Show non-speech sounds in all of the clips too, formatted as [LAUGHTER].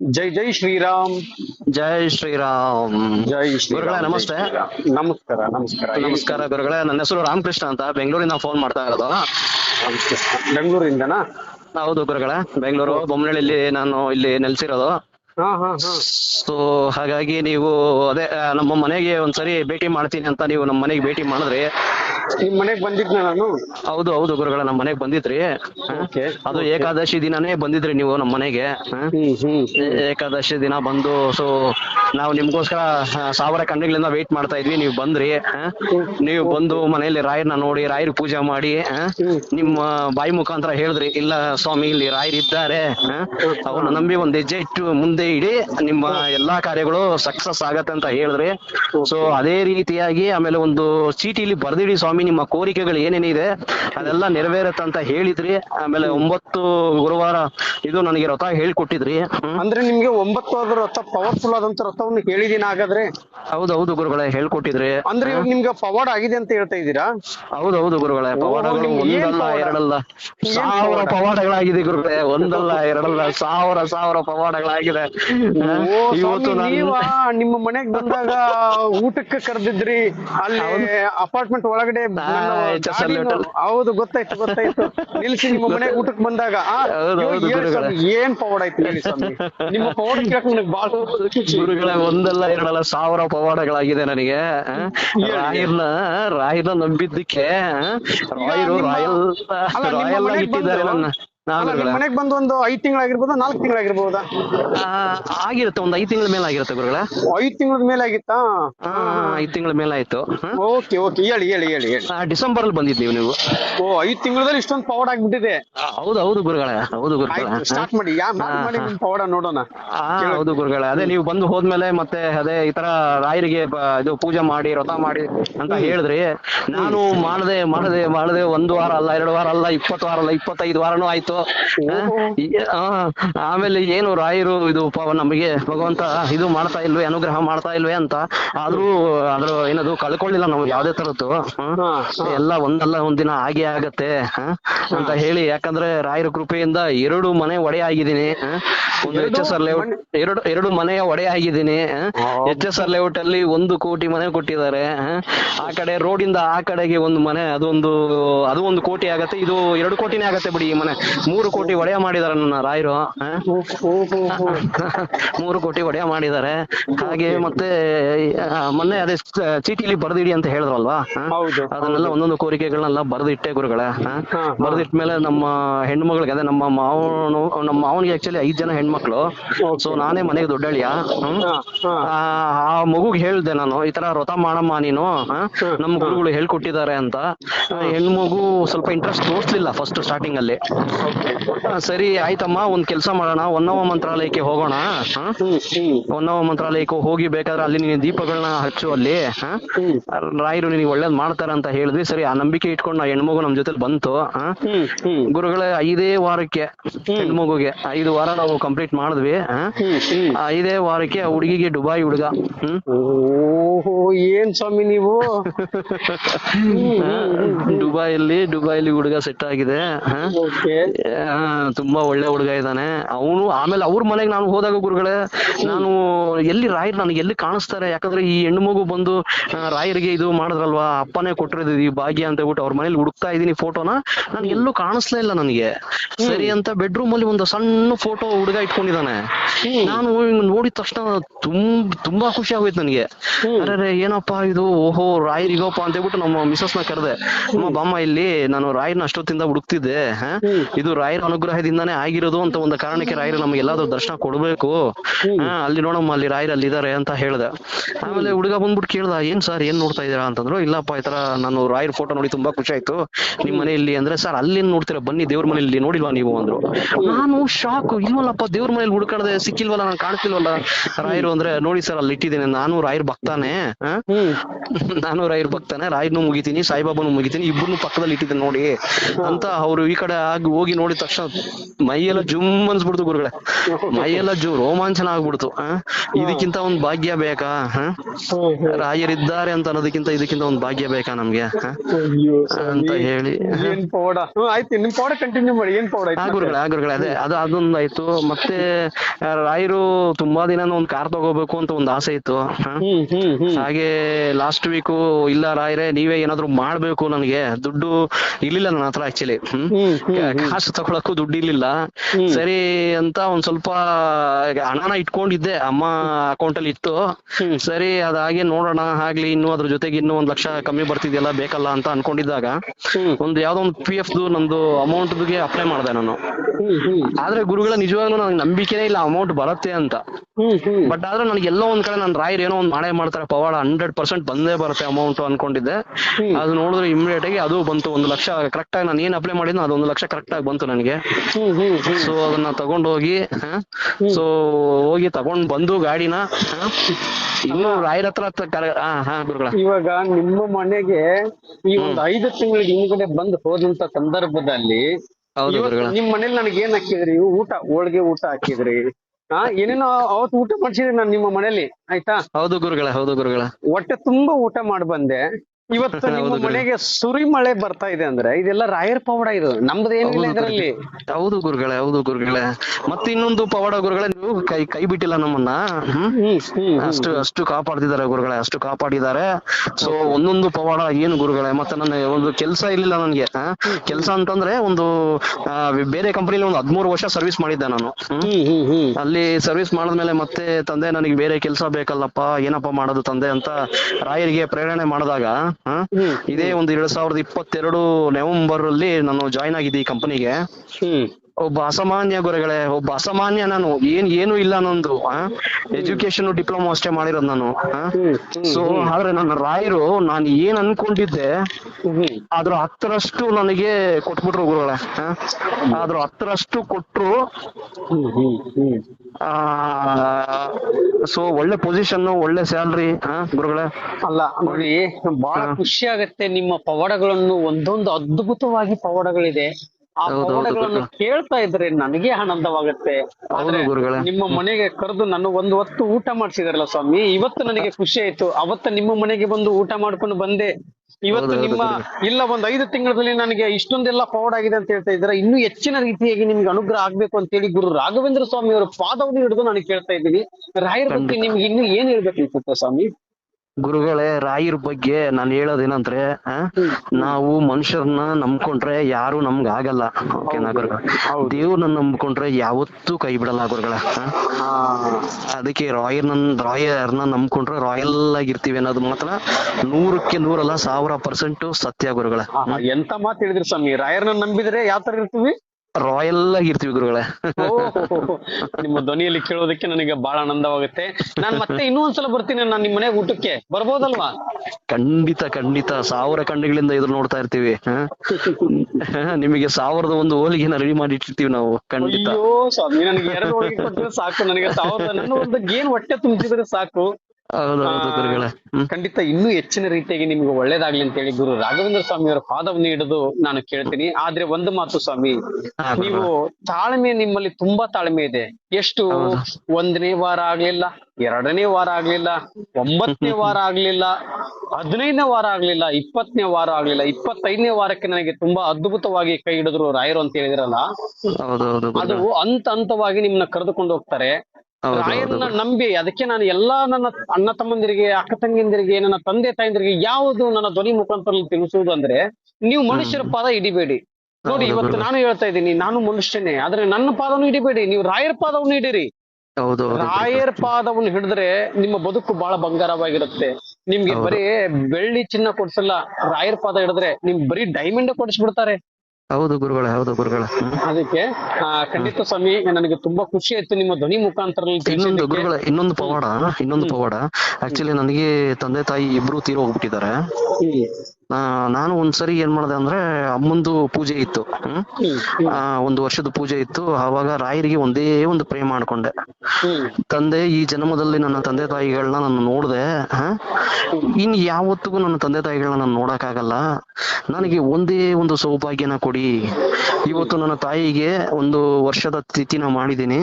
ಜೈ ಜೈ ಶ್ರೀರಾಮ್. ಜೈ ಶ್ರೀರಾಮ್. ಜೈ ಗುರುಗಳೇ ನಮಸ್ತೆ. ನಮಸ್ಕಾರ ನಮಸ್ಕಾರ. ನಮಸ್ಕಾರ ಗುರುಗಳೇ ನನ್ನ ಹೆಸರು ರಾಮಕೃಷ್ಣ ಅಂತ. ಬೆಂಗಳೂರಿಂದ ಫೋನ್ ಮಾಡ್ತಾ ಇರೋದು. ಬೆಂಗಳೂರಿಂದನಾ? ಹೌದು ಗುರುಗಳೇ ಬೆಂಗಳೂರು ಬೊಮ್ಮನಹಳ್ಳಿಲಿ ನಾನು ಇಲ್ಲಿ ನೆಲೆಸಿರೋದು. ಸೊ ಹಾಗಾಗಿ ನೀವು ಅದೇ ನಮ್ಮ ಮನೆಗೆ ಒಂದ್ಸರಿ ಭೇಟಿ ಮಾಡ್ತೀನಿ ಅಂತ ನೀವು ನಮ್ಮ ಮನೆಗೆ ಭೇಟಿ ಮಾಡಿದ್ರಿ ನಿಮ್ ಮನೆಗ್ ಬಂದಿದ್ನ ನಾನು? ಹೌದು ಹೌದು ಗುರುಗಳ ನಮ್ಮ ಮನೆಗ್ ಬಂದಿದ್ರಿ. ಹ? Okay. ಅದು ಏಕಾದಶಿ ದಿನನೇ ಬಂದಿದ್ರಿ ನೀವು ನಮ್ಮ ಮನೆಗೆ. ಹ? ಹ್ಮ್ ಹ್ಮ್ ಏ- ಏಕಾದಶಿ ದಿನ ಬಂದು ಸೊ ನಾವು ನಿಮ್ಗೋಸ್ಕರ ಆ, ಸಾವಿರ ಕಣ್ಣುಗಳಿಂದ ವೇಟ್ ಮಾಡ್ತಾ ಇದ್ವಿ. ನೀವು ಬಂದ್ರಿ ಆ? ನೀವು ಬಂದು ಮನೆಯಲ್ಲಿ ರಾಯರ್ನ ನೋಡಿ ರಾಯರ್ ಪೂಜೆ ಮಾಡಿ ಆ? ನಿಮ್ಮ ಬಾಯಿ ಮುಖಾಂತರ ಹೇಳಿದ್ರಿ ಇಲ್ಲ ಸ್ವಾಮಿ ಇಲ್ಲಿ ರಾಯರ್ ಇದ್ದಾರೆ ಅವ್ರನ್ನ ನಂಬಿ ಒಂದ್ ಹೆಜ್ಜೆ ಇಟ್ಟು ಮುಂದೆ ಇಡಿ ನಿಮ್ಮ ಎಲ್ಲಾ ಕಾರ್ಯಗಳು ಸಕ್ಸಸ್ ಆಗತ್ತೆ ಅಂತ ಹೇಳಿದ್ರಿ. ಸೊ ಅದೇ ರೀತಿಯಾಗಿ ಆಮೇಲೆ ಒಂದು ಚೀಟಿಲಿ ಬರ್ದಿಡಿ ಸ್ವಾಮಿ. ನಿಮ್ಮ ಕೋರಿಕೆಗಳು ಏನೇನಿದೆ ಅದೆಲ್ಲ ನೆರವೇರತ್ತ ಅಂತ ಹೇಳಿದ್ರಿ. ಆಮೇಲೆ ಒಂಬತ್ತು ಗುರುವಾರ ಇದು ನನಗೆ ರಥ ಹೇಳ್ಕೊಟ್ಟಿದ್ರಿ. ಹ್ಮ್. ಅಂದ್ರೆ ನಿಮ್ಗೆ ಒಂಬತ್ತು ಆದ್ರೂ ರಥ ಪವರ್ಫುಲ್ ಆದಂತ ರಥವನ್ನು ಹೇಳಿದೀನಿ ಹಾಗಾದ್ರೆ? ಹೌದೌದು ಹೌದು ಗುರುಗಳೇ ಹೇಳ್ಕೊಟ್ಟಿದ್ರಿ. ಅಂದ್ರೆ ಇವಾಗ ನಿಮ್ಗೆ ಪವಾಡ ಆಗಿದೆ ಅಂತ ಹೇಳ್ತಾ ಇದ್ದೀರಾ? ಹೌದೌದು ಹೌದು ಗುರುಗಳೇ ಪವಾಡಗಳು ನಿಮ್ಗೆ ಏನ್ ಒಂದಲ್ಲ ಪವಾಡ? ಎರಡಲ್ಲ. ಏನ್ ಸಾವಿರ ಪವಾಡ? ಪವಾಡಗಳಾಗಿದೆ ಗುರುಗಳೇ ಒಂದಲ್ಲ ಎರಡಲ್ಲ ಸಾವಿರ ಸಾವಿರ ಪವಾಡಗಳಾಗಿದೆ. ಓ ಇವತ್ತು ಸ್ವಾಮಿ, ನೀವ ನಿಮ್ಮ ಮನೆಗ್ ಬಂದಾಗ ಊಟಕ್ಕೆ ಕರೆದಿದ್ರಿ ಅಲ್ಲಿ ಅಪಾರ್ಟ್ಮೆಂಟ್ ಒಳಗಡೆ ಹೌದು ಗೊತ್ತಾಯ್ತು ಗೊತ್ತಾಯ್ತು. ನಿಲ್ಸಿ ನಿಮ್ಮ ಮನೆಗೆ ಊಟಕ್ಕೆ ಬಂದಾಗ ಏನ್ ಪವಾಡ ಸ್ವಾಮಿ. ನಿಮ್ಮ ಪವಾಡ ಕೇಳಕ್ ನನಗೆ ಬಹಳ ಒಂದಲ್ಲ ಎರಡಲ್ಲ ಸಾವಿರ ಪವಾಡಗಳಾಗಿದೆ ನನಗೆ. ರಾಯರ್ನ ರಾಯರ್ನ ನಂಬಿದ್ದಕ್ಕೆ? ರಾಯರು ರಾಯಲ್ ರಾಯಲ್ ಇಟ್ಟಿದ್ದಾರೆ ನನ್ನ. ಮನೆಗ್ ಬಂದು ಒಂದು ಐದ್ ತಿಂಗಳಾಗಿರ್ಬೋದಾ ನಾಲ್ಕು ತಿಂಗಳಾಗಿರ್ಬೋದಾ? ಆಗಿರುತ್ತೆ ಒಂದ್ ಐದ್ ತಿಂಗಳ ಮೇಲೆ ಆಗಿರುತ್ತೆ ಗುರುಗಳ. ಐದ್ ತಿಂಗಳದ ಮೇಲೆ ಆಗಿತ್ತಾ ಐದ್ ತಿಂಗಳ ಮೇಲೆ ಆಯ್ತು ಓಕೆ ಓಕೆ ಹೇಳಿ ಹೇಳಿ ಹೇಳಿ ಹೇಳಿ. ಡಿಸೆಂಬರ್ ಅಲ್ಲಿ ಬಂದಿದ್ ನೀವು ನೀವು. ಓ ಐದ್ ತಿಂಗಳದಲ್ಲಿ ಇಷ್ಟೊಂದು ಪವಾಡ ಆಗ್ಬಿಟ್ಟಿದೆ. ಹೌದು ಹೌದು ಗುರುಗಳೇ ಹೌದು ಗುರುಗಳ. ಸ್ಟಾರ್ಟ್ ಮಾಡಿ ಯಾ ಮಾಡಿ ನಿಮ್ ಪವಾಡ ನೋಡೋಣ. ಹೌದು ಗುರುಗಳೇ ಅದೇ ನೀವು ಬಂದು ಹೋದ್ಮೇಲೆ ಮತ್ತೆ ಅದೇ ಈ ತರ ರಾಯರಿಗೆ ಇದು ಪೂಜೆ ಮಾಡಿ ವ್ರತ ಮಾಡಿ ಅಂತ ಹೇಳಿದ್ರಿ ನಾನು ಮಾಡದೆ ಮಾಡದೆ ಮಾಡದೆ ಒಂದು ವಾರ ಅಲ್ಲ ಎರಡು ವಾರ ಅಲ್ಲ ಇಪ್ಪತ್ತು ವಾರ ಅಲ್ಲ ಇಪ್ಪತ್ತೈದು ವಾರನೂ ಆಯ್ತು. ಆಮೇಲೆ ಏನು ರಾಯರು ಇದು ಪಾವ ನಮಗೆ ಭಗವಂತ ಇದು ಮಾಡ್ತಾ ಇಲ್ವೇ ಅನುಗ್ರಹ ಮಾಡ್ತಾ ಇಲ್ವೇ ಅಂತ. ಆದ್ರೂ ಅದ್ರ ಏನದು ಕಳ್ಕೊಳ್ಳಿಲ್ಲ ನಾವು ಯಾವ್ದೇ ತರದ್ದು. ಎಲ್ಲ ಒಂದಲ್ಲ ಒಂದಿನ ಆಗೇ ಆಗತ್ತೆ ಅಂತ ಹೇಳಿ. ಯಾಕಂದ್ರೆ ರಾಯರ ಕೃಪೆಯಿಂದ ಎರಡು ಮನೆ ಒಡೆ ಆಗಿದ್ದೀನಿ? ಒಂದು ಎಚ್ ಎಸ್ ಆರ್ ಲೇಔಟ್ ಎರಡು ಎರಡು ಮನೆಯ ಒಡೆ ಆಗಿದ್ದೀನಿ. ಎಚ್ ಎಸ್ ಆರ್ ಲೇಔಟ್ ಅಲ್ಲಿ ಒಂದು ಕೋಟಿ ಮನೆ ಕೊಟ್ಟಿದ್ದಾರೆ? ಆ ಕಡೆ ರೋಡ್ ಇಂದ ಆ ಕಡೆಗೆ ಒಂದು ಮನೆ ಅದೊಂದು ಅದು ಒಂದು ಕೋಟಿ ಆಗತ್ತೆ. ಇದು ಎರಡು ಕೋಟಿನೇ ಆಗತ್ತೆ ಬಿಡಿ ಈ ಮನೆ. ಮೂರು ಕೋಟಿ ಒಡೆಯ ಮಾಡಿದಾರೆ ನನ್ನ ರಾಯರು. ಮೂರು ಕೋಟಿ ಒಡೆಯ ಮಾಡಿದ್ದಾರೆ. ಹಾಗೆ ಮತ್ತೆ ಮೊನ್ನೆ ಅದೇ ಚೀಟಿಲಿ ಬರ್ದಿಡಿ ಅಂತ ಹೇಳಿದ್ರಲ್ವಾ? ಅದನ್ನೆಲ್ಲ ಒಂದೊಂದು ಕೋರಿಕೆಗಳನ್ನೆಲ್ಲ ಬರೆದಿಟ್ಟೆ ಗುರುಗಳೇ. ಬರ್ದಿಟ್ಟ ಮೇಲೆ ನಮ್ಮ ಹೆಣ್ಮಗಳಿಗೆ ಅದೇ ನಮ್ಮ ಮಾವನು ನಮ್ಮ ಮಾವನಿಗೆ ಆಕ್ಚುಲಿ ಐದ್ ಜನ ಹೆಣ್ಮಕ್ಳು. ಸೊ ನಾನೇ ಮನೆಗೆ ದೊಡ್ಡಳಿಯ. ಆ ಮಗುಗೆ ಹೇಳ್ದೆ ನಾನು ಈ ತರ ವ್ರತ ಮಾಡಮ್ಮ ನೀನು ನಮ್ ಗುರುಗಳು ಹೇಳ್ಕೊಟ್ಟಿದ್ದಾರೆ ಅಂತ. ಹೆಣ್ ಹೆಣ್ಮಗು ಸ್ವಲ್ಪ ಇಂಟ್ರೆಸ್ಟ್ ತೋರಿಸ್ಲಿಲ್ಲ ಫಸ್ಟ್ ಸ್ಟಾರ್ಟಿಂಗ್ ಅಲ್ಲಿ. ಸರಿ ಆಯ್ತಮ್ಮ ಒಂದ್ ಕೆಲ್ಸ ಮಾಡೋಣ. ಹೊನ್ನವ ಮಂತ್ರಾಲಯಕ್ಕೆ ಹೋಗೋಣ ಹೊನ್ನವ ಮಂತ್ರಾಲಯಕ್ಕೆ ಹೋಗಿ ಬೇಕಾದ್ರೆ ಅಲ್ಲಿ ನೀನು ದೀಪಗಳನ್ನ ಹಚ್ಚು ಅಲ್ಲಿ? ರಾಯರು ನಿನಗೆ ಒಳ್ಳೇದ್ ಮಾಡ್ತಾರೆ ಅಂತ ಹೇಳಿದ್ವಿ. ಸರಿ ಆ ನಂಬಿಕೆ ಇಟ್ಕೊಂಡು ನಾ ಹೆಣ್ಮಗು ನಮ್ ಜೊತೆ ಬಂತು ಗುರುಗಳೇ ಐದೇ ವಾರಕ್ಕೆ ಹೆಣ್ಮಗುಗೆ ಐದು ವಾರ ನಾವು ಕಂಪ್ಲೀಟ್ ಮಾಡಿದ್ವಿ ಹ್ಮ್ ಆ ಐದೇ ವಾರಕ್ಕೆ ಹುಡುಗಿಗೆ ದುಬಾಯ್ ಹುಡುಗ ಓಹೋ ಏನ್ ಸ್ವಾಮಿ ನೀವು? ದುಬೈಲಿ ದುಬೈಲಿ ಹುಡುಗ ಸೆಟ್ ಆಗಿದೆ ತುಂಬಾ ಒಳ್ಳೆ ಹುಡುಗ ಇದ್ದಾನೆ. ಅವನು ಆಮೇಲೆ ಅವ್ರ ಮನೆಗೆ ನಾನು ಹೋದಾಗ ಗುರುಗಳೇ ನಾನು ಎಲ್ಲಿ ರಾಯರ್ ನನಗೆ ಎಲ್ಲಿ ಕಾಣಿಸ್ತಾರೆ? ಯಾಕಂದ್ರೆ ಈ ಹೆಣ್ಣು ಮಗು ಬಂದು ರಾಯರಿಗೆ ಇದು ಮಾಡಿದ್ರಲ್ವಾ? ಅಪ್ಪನೇ ಕೊಟ್ಟಿರೋದು ಈ ಭಾಗ್ಯ ಅಂತ ಹೇಳ್ಬಿಟ್ಟು ಅವ್ರ ಮನೇಲಿ ಹುಡುಕ್ತಾ ಇದೀನಿ ಫೋಟೋನ ನನ್ಗೆ ಎಲ್ಲೂ ಕಾಣಿಸ್ಲೇ ಇಲ್ಲ ನನಗೆ. ಸರಿ ಅಂತ ಬೆಡ್ರೂಮ್ ಅಲ್ಲಿ ಒಂದು ಸಣ್ಣ ಫೋಟೋ ಹುಡುಗ ಇಟ್ಕೊಂಡಿದ್ದಾನೆ. ನಾನು ನೋಡಿದ ತಕ್ಷಣ ತುಂಬ ತುಂಬಾ ಖುಷಿ ಆಗೋಯ್ತು ನನಗೆ. ಅರೆ ಏನಪ್ಪಾ ಇದು? ಓಹೋ ರಾಯರ್ ಇಗೋಪ್ಪ ಅಂತ ಹೇಳ್ಬಿಟ್ಟು ನಮ್ಮ ಮಿಸಸ್ನ ಕರೆದೆ. ನಮ್ಮ ಬಾಮ್ಮ ಇಲ್ಲಿ ನಾನು ರಾಯರ್ನ ಅಷ್ಟೊತ್ತಿಂದ ಹುಡುಕ್ತಿದ್ದೆ ಹ? ಇದು ರಾಯರ ಅನುಗ್ರಹದಿಂದಾನೆ ಆಗಿರೋದು ಅಂತ ಒಂದು ಕಾರಣಕ್ಕೆ ರಾಯರು ನಮ್ಗೆ ಎಲ್ಲಾದ್ರೂ ದರ್ಶನ ಕೊಡ್ಬೇಕು. ಹಾ ಅಲ್ಲಿ ನೋಡಮ್ಮ ಅಲ್ಲಿ ರಾಯರ್ ಅಲ್ಲಿ ಇದಾರೆ ಅಂತ ಹೇಳ್ದೆ. ಆಮೇಲೆ ಹುಡುಗ ಬಂದ್ಬಿಟ್ಟು ಕೇಳ್ದ ಏನ್ ಸರ್ ಏನ್ ನೋಡ್ತಾ ಇದೀರಾ ಅಂತಂದ್ರು ಇಲ್ಲಪ್ಪ ಈ ತರ ನಾನು ರಾಯರ್ ಫೋಟೋ ನೋಡಿ ತುಂಬಾ ಖುಷಿ ಆಯ್ತು. ನಿಮ್ ಮನೆಯಲ್ಲಿ ಅಂದ್ರೆ ಸರ್ ಅಲ್ಲಿ ನೋಡ್ತೀರಾ? ಬನ್ನಿ ದೇವ್ರ ಮನೆಯಲ್ಲಿ ನೋಡಿಲ್ವಾ ನೀವು ಅಂದ್ರು. ನಾನು ಶಾಕ್ ಇಲ್ವಲ್ಲಪ್ಪ ದೇವ್ರ ಮನೇಲಿ ಹುಡ್ಕಾಡ್ದೆ ಸಿಕ್ಕಿಲ್ವಲ್ಲ ನಾನು ಕಾಣ್ತಿಲ್ವಲ್ಲ? ರಾಯರು ಅಂದ್ರೆ ನೋಡಿ ಸರ್ ಅಲ್ಲಿ ಇಟ್ಟಿದ್ದೀನಿ ನಾನು ರಾಯರ್ ಭಕ್ತಾನೆ? ನಾನು ರಾಯರ್ ಭಕ್ತಾನೆ ರಾಯರ್ನು ಮುಗಿತೀನಿ ಸಾಯಿಬಾಬಾನು ಮುಗಿತೀನಿ ಇಬ್ಬರನ್ನು ಪಕ್ಕದಲ್ಲಿ ಇಟ್ಟಿದ್ದೀನಿ ನೋಡಿ ಅಂತ ಅವ್ರು ಈ ಕಡೆ ಆಗಿ ಹೋಗಿ ನೋಡಿದ ತಕ್ಷಣ ಮೈಯೆಲ್ಲ ಜುಮ್ ಅನ್ಸ್ಬಿಡ್ತು ಗುರುಗಳೇ. ಮೈಯೆಲ್ಲ ಜು ರೋಮಾಂಚನ ಆಗ್ಬಿಡ್ತು ಇದಕ್ಕಿಂತ ಒಂದ್ ಭಾಗ್ಯ ಬೇಕಾ ರಾಯರಿದ್ದಾರೆ ಅಂತ ಅನ್ನೋದಕ್ಕಿಂತ ಇದಕ್ಕಿಂತ ಒಂದ್ ಭಾಗ್ಯ ಬೇಕಾ ನಮ್ಗೆ? ಅಂತ ಹೇಳಿ ಏನ್ ಆಯ್ತು ನಿಮ್ ಕಂಟಿನ್ಯೂ ಮಾಡಿ ಏನ್ ಪೌಡ ಗುರುಗಳೇ ಆ ಗುರುಗಳೇ ಅದೇ ಅದು ಅದೊಂದಾಯ್ತು ಮತ್ತೆ ಆ, ರಾಯರು ತುಂಬಾ ದಿನ ಒಂದ್ ಕಾರ್ ತಗೋಬೇಕು ಅಂತ ಒಂದ್ ಆಸೆ ಇತ್ತು. ಹಾಗೆ ಲಾಸ್ಟ್ ವೀಕ್ ಇಲ್ಲ ರಾಯರೇ ನೀವೇ ಏನಾದ್ರು ಮಾಡ್ಬೇಕು ನನಗೆ. ದುಡ್ಡು ಇರ್ಲಿಲ್ಲ ನನ್ನ ಹತ್ರ ಆಕ್ಚುಲಿ ಕಾಸು ತಗೊಳಕ್ಕೂ ದುಡ್ಡು ಇರ್ಲಿಲ್ಲ. ಸರಿ ಅಂತ ಒಂದ್ ಸ್ವಲ್ಪ ಹಣನ ಇಟ್ಕೊಂಡಿದ್ದೆ. ಅಮ್ಮ ಅಕೌಂಟ್ ಅಲ್ಲಿ ಇತ್ತು. ಸರಿ ಅದಾಗೆ ನೋಡೋಣ. ಆಗ್ಲಿ ಇನ್ನು ಅದ್ರ ಜೊತೆಗೆ ಇನ್ನು ಒಂದ್ ಲಕ್ಷ ಕಮ್ಮಿ ಬರ್ತಿದ್ಯಲ್ಲ ಬೇಕಲ್ಲ ಅಂತ ಅನ್ಕೊಂಡಿದ್ದಾಗ ಒಂದ್ ಯಾವ್ದೋ ಒಂದು ಪಿ ಎಫ್ ನಂದು ಅಮೌಂಟ್ಗೆ ಅಪ್ಲೈ ಮಾಡ್ದೆ ನಾನು. ಆದ್ರೆ ಗುರುಗಳ ನಿಜವಾಗ್ಲೂ ನಂಬಿಕೆನೇ ಇಲ್ಲ ಅಮೌಂಟ್ ಬರುತ್ತೆ ಅಂತ. ಬಟ್ ಆದ್ರೆ ನನಗೆ ಎಲ್ಲೋ ಒಂದ್ ಕಡೆ ನನ್ನ ರಾಯರ್ ಏನೋ ಒಂದ್ ಮಾಡೇ ಮಾಡ್ತಾರೆ ಪವಾಡ ಹಂಡ್ರೆಡ್ ಪರ್ಸೆಂಟ್ ಬಂದೇ ಬರುತ್ತೆ ಅಮೌಂಟ್ ಅನ್ಕೊಂಡಿದ್ದೆ. ಅದು ನೋಡಿದ್ರೆ ಇಮಿಡಿಯೇಟ್ ಆಗಿ ಅದು ಬಂತು ಒಂದ್ ಲಕ್ಷ ಕರೆಕ್ಟ್ ಆಗಿ ನಾನು ಏನ್ ಅಪ್ಲೈ ಮಾಡಿದ್ನೋ ಅದೊಂದು ಲಕ್ಷ ಕರೆಕ್ಟ್ ಆಗಿ ಬಂತು ನನಗೆ. ಸೊ ಅದನ್ನ ತಗೊಂಡೋಗಿ ಸೊ ಹೋಗಿ ತಗೊಂಡ್ ಬಂದು ಗಾಡಿನ? ಇನ್ನು ರಾಯರ್ ಹತ್ರ ಹಾ ಹಾ ಗುರುಗಳ. ಇವಾಗ ನಿಮ್ಮ ಮನೆಗೆ ಈ ಒಂದು ಐದು ತಿಂಗಳಿಗೆ ಹಿಂದ್ಗಡೆ ಬಂದು ಹೋದಂತ ಸಂದರ್ಭದಲ್ಲಿ ಹೌದು ಇವತ್ತು ಗುರುಗಳ. ನಿಮ್ ಮನೇಲಿ ನನಗೆ ಏನ್ ಹಾಕಿದ್ರಿ? ಊಟ ಹೋಳ್ಗೆ ಊಟ ಹಾಕಿದ್ರಿ. ಹಾ ಏನೇನೋ ಅವತ್ತು ಊಟ ಮಾಡ್ಸಿದ್ರಿ ನಾನು ನಿಮ್ಮ ಮನೇಲಿ ಆಯ್ತಾ? ಹೌದು ಗುರುಗಳ ಹೌದು ಗುರುಗಳ. ಹೊಟ್ಟೆ ತುಂಬಾ ಊಟ ಮಾಡಿ ಬಂದೆ. ಇವತ್ತು [LAUGHS] ನಿಮ್ಮ ಹೌದು ಗುರು. ಮನೆಗೆ ಸುರಿ ಮಳೆ ಬರ್ತಾ ಇದೆ ಅಂದ್ರೆ ಇದೆಲ್ಲ ರಾಯರ್ ಪವಾಡ ಇದು. ನಮ್ದು ಏನಿಲ್ಲ ಹೌದು ಇದರಲ್ಲಿ. ಹೌದು ಗುರುಗಳೇ ಹೌದು ಗುರುಗಳೇ. ಮತ್ತೆ ಇನ್ನೊಂದು ಪವಾಡ ಗುರುಗಳೇ ನೀವು ಕೈ ಕೈ ಬಿಟ್ಟಿಲ್ಲ ನಮ್ಮನ್ನ? ಹ್ಮ್? ಹ್ಮ್ ಹ್ಮ್ ಅಷ್ಟು ಅಷ್ಟು ಕಾಪಾಡ್ತಿದ್ದಾರೆ ಗುರುಗಳೇ ಅಷ್ಟು ಕಾಪಾಡಿದ್ದಾರೆ. ಸೊ ಒಂದೊಂದು ಪವಾಡ ಏನು ಗುರುಗಳೇ? ಮತ್ತೆ ನನ್ನ ಒಂದು ಕೆಲಸ ಇರ್ಲಿಲ್ಲ ನನ್ಗೆ ಕೆಲಸ ಅಂತಂದ್ರೆ ಒಂದು ಆ, ಬೇರೆ ಕಂಪನಿಲಿ ಒಂದು ಹದ್ಮೂರು ವರ್ಷ ಸರ್ವಿಸ್ ಮಾಡಿದ್ದೆ ನಾನು ಹ್ಮ್. ಹ್ಮ್ ಹ್ಮ್ ಹ್ಮ್. ಅಲ್ಲಿ ಸರ್ವಿಸ್ ಮಾಡಿದ್ಮೇಲೆ ಮತ್ತೆ ತಂದೆ ನನಗೆ ಬೇರೆ ಕೆಲಸ ಬೇಕಲ್ಲಪ್ಪ ಏನಪ್ಪ ಮಾಡೋದು ತಂದೆ ಅಂತ ರಾಯರಿಗೆ ಪ್ರೇರಣೆ ಮಾಡಿದಾಗ. ಇದೇ ಒಂದು ಎರಡ್ ಸಾವಿರದ ಇಪ್ಪತ್ತೆರಡು ನವೆಂಬರ್ ಅಲ್ಲಿ ನಾನು ಜಾಯಿನ್ ಆಗಿದ್ದೆ ಈ ಕಂಪನಿಗೆ ಹ್ಮ್. ಒಬ್ಬ ಅಸಾಮಾನ್ಯ ಗುರುಗಳೇ ಒಬ್ಬ ಅಸಾಮಾನ್ಯ ನಾನು ಏನ್ ಏನು ಇಲ್ಲ ನಂದು ಎಜುಕೇಶನ್ ಡಿಪ್ಲೊಮಾ ಅಷ್ಟೇ ಮಾಡಿರೋದು ನಾನು ಸೊ ಆದ್ರೆ ನನ್ನ ರಾಯರು ನಾನು ಏನ್ ಅನ್ಕೊಂಡಿದ್ದೆ ಆದ್ರ ಅದ್ರ ಹತ್ತರಷ್ಟು ನನಗೆ ಕೊಟ್ಬಿಟ್ರು ಗುರುಗಳೇ? ಅದ್ರ ಹತ್ತರಷ್ಟು ಕೊಟ್ರು ಸೊ ಒಳ್ಳೆ ಪೊಸಿಷನ್ ಒಳ್ಳೆ ಸ್ಯಾಲ್ರಿ ಗುರುಗಳೇ? ಅಲ್ಲ ನೋಡಿ ಬಹಳ ಖುಷಿ ಆಗತ್ತೆ ನಿಮ್ಮ ಪವಾಡಗಳನ್ನು ಒಂದೊಂದು ಅದ್ಭುತವಾಗಿ ಪವಾಡಗಳಿದೆ. ಆ. ಕೇಳ್ತಾ ಇದ್ರೆ ನನಗೆ ಆನಂದವಾಗುತ್ತೆ. ಆದ್ರೆ. ನಿಮ್ಮ ಮನೆಗೆ ಕರೆದು ನಾನು ಒಂದು ಹೊತ್ತು ಊಟ ಮಾಡಿಸಿದಾರಲ್ಲ ಸ್ವಾಮಿ ಇವತ್ತು ನನಗೆ ಖುಷಿ ಆಯ್ತು. ಅವತ್ತು ನಿಮ್ಮ ಮನೆಗೆ ಬಂದು ಊಟ ಮಾಡ್ಕೊಂಡು ಬಂದೆ. ಇವತ್ತು ನಿಮ್ಮ ಇಲ್ಲ ಒಂದ್ ಐದು ತಿಂಗಳಲ್ಲಿ ನನಗೆ ಇಷ್ಟೊಂದೆಲ್ಲ ಫಾರ್ವರ್ಡ್ ಆಗಿದೆ ಅಂತ ಹೇಳ್ತಾ ಇದ್ರೆ ಇನ್ನೂ ಹೆಚ್ಚಿನ ರೀತಿಯಾಗಿ ನಿಮ್ಗೆ ಅನುಗ್ರಹ ಆಗ್ಬೇಕು ಅಂತ ಹೇಳಿ ಗುರು ರಾಘವೇಂದ್ರ ಸ್ವಾಮಿ ಅವರ ಪಾದವನ್ನು ಹಿಡಿದು ನಾನು ಕೇಳ್ತಾ ಇದ್ದೀನಿ. ರಾಯರ ಬಗ್ಗೆ ನಿಮ್ಗೆ ಇನ್ನು ಏನ್ ಹೇಳ್ಬೇಕು ಅನ್ಸುತ್ತೆ ಸ್ವಾಮಿ? ಗುರುಗಳೇ ರಾಯರ್ ಬಗ್ಗೆ ನಾನು ಹೇಳೋದೇನಂದ್ರೆ ನಾವು ಮನುಷ್ಯರನ್ನ ನಂಬ್ಕೊಂಡ್ರೆ ಯಾರು ನಮ್ಗ ಆಗಲ್ಲ ಓಕೆನಾ ಗುರುಗಳೇ. ದೇವ್ರನ್ನ ನಂಬ್ಕೊಂಡ್ರೆ ಯಾವತ್ತೂ ಕೈ ಬಿಡಲ್ಲ ಗುರುಗಳ ಅದಕ್ಕೆ ರಾಯರ್ ನನ್ ರಾಯರ್ನ ನಂಬ್ಕೊಂಡ್ರೆ ರಾಯಲ್ ಆಗಿರ್ತೀವಿ ಅನ್ನೋದು ಮಾತ್ರ ನೂರಕ್ಕೆ ನೂರಲ್ಲ ಸಾವಿರ ಪರ್ಸೆಂಟ್ ಸತ್ಯ ಗುರುಗಳ. ಎಂತ ಮಾತು ಹೇಳಿದ್ರಿ ಸ್ವಾಮಿ? ರಾಯರ್ನ ನಂಬಿದ್ರೆ ಯಾವ ತರ ಇರ್ತೀವಿ? ರಾಯಲ್ ಆಗಿರ್ತೀವಿ ಗುರುಗಳೇ. ನಿಮ್ಮ ಧ್ವನಿಯಲ್ಲಿ ಕೇಳೋದಕ್ಕೆ ನನಗೆ ಬಹಳ ಆನಂದವಾಗುತ್ತೆ. ನಾನ್ ಮತ್ತೆ ಇನ್ನೂ ಒಂದ್ಸಲ ಬರ್ತೀನಿ ನಾನು ನಿಮ್ ಮನೆಗೆ ಊಟಕ್ಕೆ. ಬರ್ಬೋದಲ್ವಾ? ಖಂಡಿತ ಖಂಡಿತ. ಸಾವಿರ ಕಣ್ಣುಗಳಿಂದ ಎದುರು ನೋಡ್ತಾ ಇರ್ತೀವಿ. ನಿಮಗೆ ಸಾವಿರದ ಒಂದು ಹೋಲಿಗೆನ ರೆಡಿ ಮಾಡಿ ಇಟ್ಟಿರ್ತೀವಿ ನಾವು ಖಂಡಿತ. ಅಯ್ಯೋ ಸ್ವಾಮಿ ನನಗೆ ಎರಡು ಹೋಳಿಗೆ ಕೊಟ್ಟರೆ ಸಾಕು. ನನಗೆ ಸಾವಿರದ ನನ್ನ ಒಂದು ಏನ್ ಹೊಟ್ಟೆ ತುಂಬಿಸಿದ್ರೆ ಸಾಕು. ಖಂಡಿತ ಇನ್ನೂ ಹೆಚ್ಚಿನ ರೀತಿಯಾಗಿ ನಿಮ್ಗೆ ಒಳ್ಳೇದಾಗ್ಲಿ ಅಂತ ಹೇಳಿ ಗುರು ರಾಘವೇಂದ್ರ ಸ್ವಾಮಿ ಅವರ ಪಾದವನ್ನು ಹಿಡಿದು ನಾನು ಕೇಳ್ತೀನಿ. ಆದ್ರೆ ಒಂದು ಮಾತು ಸ್ವಾಮಿ ನೀವು ತಾಳ್ಮೆ ನಿಮ್ಮಲ್ಲಿ ತುಂಬಾ ತಾಳ್ಮೆ ಇದೆ. ಎಷ್ಟು. ಒಂದನೇ ವಾರ ಆಗ್ಲಿಲ್ಲ ಎರಡನೇ ವಾರ ಆಗ್ಲಿಲ್ಲ ಒಂಬತ್ತನೇ ವಾರ ಆಗ್ಲಿಲ್ಲ ಹದಿನೈದನೇ ವಾರ ಆಗ್ಲಿಲ್ಲ ಇಪ್ಪತ್ತನೇ ವಾರ ಆಗ್ಲಿಲ್ಲ ಇಪ್ಪತ್ತೈದನೇ ವಾರಕ್ಕೆ ನನಗೆ ತುಂಬಾ ಅದ್ಭುತವಾಗಿ ಕೈ ಹಿಡಿದ್ರು ರಾಯರು ಅಂತ ಹೇಳಿದ್ರಲ್ಲ ಅದು ಹಂತ ಹಂತವಾಗಿ ನಿಮ್ನ ಕರೆದುಕೊಂಡು ಹೋಗ್ತಾರೆ. ರಾಯರನ್ನ ನಂಬಿ ಅದಕ್ಕೆ ನಾನು ಎಲ್ಲಾ ನನ್ನ ಅಣ್ಣ ತಮ್ಮಂದಿರಿಗೆ ಅಕ್ಕ ತಂಗಿಂದಿರಿಗೆ ನನ್ನ ತಂದೆ ತಾಯಿಂದಿರಿಗೆ ಯಾವುದು ನನ್ನ ಧ್ವನಿ ಮುಖಾಂತರ ತಿಳಿಸುವುದು ಅಂದ್ರೆ ನೀವು ಮನುಷ್ಯರ ಪಾದ ಹಿಡಿಬೇಡಿ. ನೋಡಿ ಇವತ್ತು ನಾನು ಹೇಳ್ತಾ ಇದ್ದೀನಿ ನಾನು ಮನುಷ್ಯನೇ ಆದ್ರೆ ನನ್ನ ಪಾದವನ್ನು ಹಿಡಿಬೇಡಿ ನೀವು ರಾಯರ ಪಾದವನ್ನು ಹಿಡಿರಿ. ರಾಯರ್ ಪಾದವನ್ನು ಹಿಡಿದ್ರೆ ನಿಮ್ಮ ಬದುಕು ಬಹಳ ಬಂಗಾರವಾಗಿರುತ್ತೆ. ನಿಮ್ಗೆ. ಬರೀ ಬೆಳ್ಳಿ ಚಿನ್ನ ಕೊಡ್ಸಲ್ಲ ರಾಯರ್ ಪಾದ ಹಿಡಿದ್ರೆ ನಿಮ್ ಬರೀ ಡೈಮಂಡ್ ಕೊಡಿಸ್ಬಿಡ್ತಾರೆ. ಹೌದು ಗುರುಗಳೇ ಹೌದು ಗುರುಗಳ. ಅದಕ್ಕೆ ಆ, ಖಂಡಿತ ಸ್ವಾಮಿ ನನಗೆ ತುಂಬಾ ಖುಷಿ ಆಯ್ತು ನಿಮ್ಮ ಧ್ವನಿ ಮುಖಾಂತರ ಇನ್ನೊಂದು ಗುರುಗಳ ಇನ್ನೊಂದು ಪವಾಡ ಇನ್ನೊಂದು ಪವಾಡ. ಆಕ್ಚುಲಿ ನನಗೆ ತಂದೆ ತಾಯಿ ಇಬ್ರು ತೀರೋ ಹೋಗ್ಬಿಟ್ಟಿದ್ದಾರೆ. ನಾನು ಒಂದ್ಸರಿ ಏನ್ ಮಾಡ್ದೆ ಅಂದ್ರೆ ಅಮ್ಮಂದು ಪೂಜೆ ಇತ್ತು ಹ್ಮ್? ಒಂದು ವರ್ಷದ ಪೂಜೆ ಇತ್ತು. ಆವಾಗ ರಾಯರಿಗೆ ಒಂದೇ ಒಂದು ಪ್ರೇಮ ಮಾಡ್ಕೊಂಡೆ. ತಂದೆ ಈ ಜನ್ಮದಲ್ಲಿ ನನ್ನ ತಂದೆ ತಾಯಿಗಳನ್ನ ನಾನು ನೋಡ್ದೆ ಹ? ಇನ್ ಯಾವತ್ತಿಗೂ ನನ್ನ ತಂದೆ ತಾಯಿಗಳನ್ನ ನಾನು ನೋಡಕ್ಕಾಗಲ್ಲ. ನನಗೆ ಒಂದೇ ಒಂದು ಸೌಭಾಗ್ಯನ ಕೊಡಿ. ಇವತ್ತು ನನ್ನ ತಾಯಿಗೆ ಒಂದು ವರ್ಷದ ತಿಥಿನ ಮಾಡಿದೀನಿ.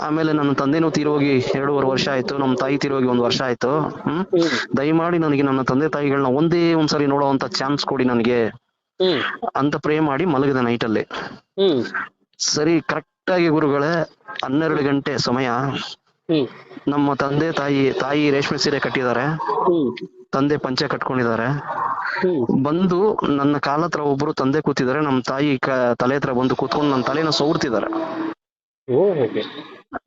ಆಮೇಲೆ ನನ್ನ ತಂದೆನೂ ತಿರೋಗಿ ಎರಡೂವರೆ ವರ್ಷ ಆಯ್ತು ನಮ್ಮ ತಾಯಿ ತಿರೋಗಿ ಒಂದ್ ವರ್ಷ ಆಯ್ತು ಹ್ಮ್? ಹ್ಮ್. ದಯಮಾಡಿ ನನಗೆ ನನ್ನ ತಂದೆ ತಾಯಿಗಳನ್ನ ಒಂದೇ ಒಂದ್ಸರಿ ನೋಡುವಂತ ಚಾನ್ಸ್ ಕೊಡಿ ನನಗೆ. ಅಂತ ಪ್ರೇ ಮಾಡಿ ಮಲಗಿದೆ ನೈಟ್ ಅಲ್ಲಿ. ಸರಿ ಕರೆಕ್ಟ್ ಆಗಿ ಗುರುಗಳೇ ಹನ್ನೆರಡು ಗಂಟೆ ಸಮಯ. ನಮ್ಮ ತಂದೆ ತಾಯಿ ತಾಯಿ ರೇಷ್ಮೆ ಸೀರೆ ಕಟ್ಟಿದ್ದಾರೆ. ತಂದೆ ಪಂಚೆ ಕಟ್ಕೊಂಡಿದ್ದಾರೆ. ಬಂದು ನನ್ನ ಕಾಲತ್ರ ಒಬ್ರು ತಂದೆ ಕೂತಿದ್ದಾರೆ. ನಮ್ಮ ತಾಯಿ ತಲೆ ಹತ್ರ ಬಂದು ಕೂತ್ಕೊಂಡು ನನ್ನ ತಲೆನ ಸವರ್ತಿದ್ದಾರೆ